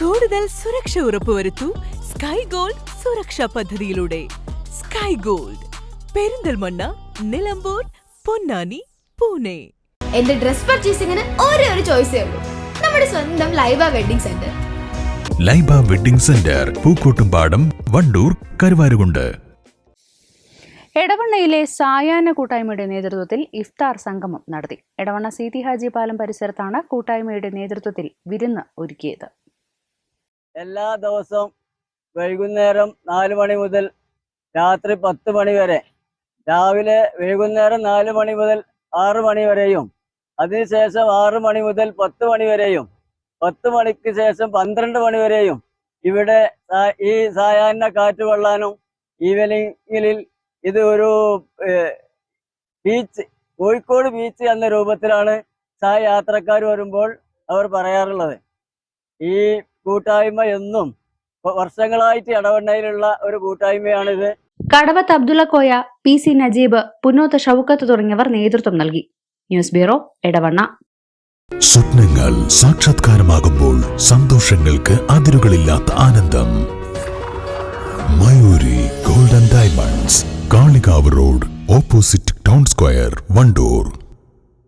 കൂടുതൽ സുരക്ഷ ഉറപ്പുവരുത്തൂ sky gold സുരക്ഷാ പദ്ധതിയിലൂടെ. Sky gold Perinthalmanna Nilambur Ponnani Pune. എന്റെ ഡ്രസ് പർച്ചേസിംഗിന് ഒരേ ഒരു ചോയ്സേ ഉള്ളൂ. നമ്മുടെ സ്വന്തം Laiba wedding centre Laiba wedding centre Pookkottumpadam Wandoor Karuvarakundu. എടവണ്ണയിലെ സായാഹ്ന കൂട്ടായ്മയുടെ നേതൃത്വത്തിൽ ഇഫ്താർ സംഗമം നടത്തി. എടവണ്ണ സീതി ഹാജി പാലം പരിസരത്താണ് കൂട്ടായ്മയുടെ നേതൃത്വത്തിൽ വിരുന്ന് ഒരുക്കിയത്. എല്ലാ ദിവസവും വൈകുന്നേരം നാല് മണി മുതൽ രാത്രി പത്ത് മണി വരെ. രാവിലെ വൈകുന്നേരം നാല് മണി മുതൽ ആറ് മണി വരെയും അതിനുശേഷം ആറ് മണി മുതൽ പത്ത് മണി വരെയും പത്ത് മണിക്ക് ശേഷം പന്ത്രണ്ട് മണി വരെയും. ഇവിടെ ഈ സായാഹ്ന കാറ്റ് കൊള്ളാനും ഈവനിങ്ങിൽ ഇത് ഒരു ബീച്ച് കോഴിക്കോട് ബീച്ച് എന്ന രൂപത്തിലാണ് സായ യാത്രക്കാർ വരുമ്പോൾ അവർ പറയാറുള്ളത്. ഈ കൂട്ടായ്മ എന്നും വർഷങ്ങളായിട്ട് ഇടവണ്ണയിലുള്ള ഒരു കൂട്ടായ്മയാണിത്. കടവത്ത് അബ്ദുള്ള കോയ പി സി നജീബ് പുന്നോത്ത് ഷൗക്കത്ത് തുടങ്ങിയവർ നേതൃത്വം നൽകി. ന്യൂസ് ബ്യൂറോ ഇടവണ്ണ സ്വപ്നങ്ങൾ സാക്ഷാത്കാരമാകുമ്പോൾ സന്തോഷങ്ങൾക്ക് അതിരുകളില്ലാത്ത ആനന്ദം. Mayuri golden diamonds Kalikavu road opposite town square Wandoor.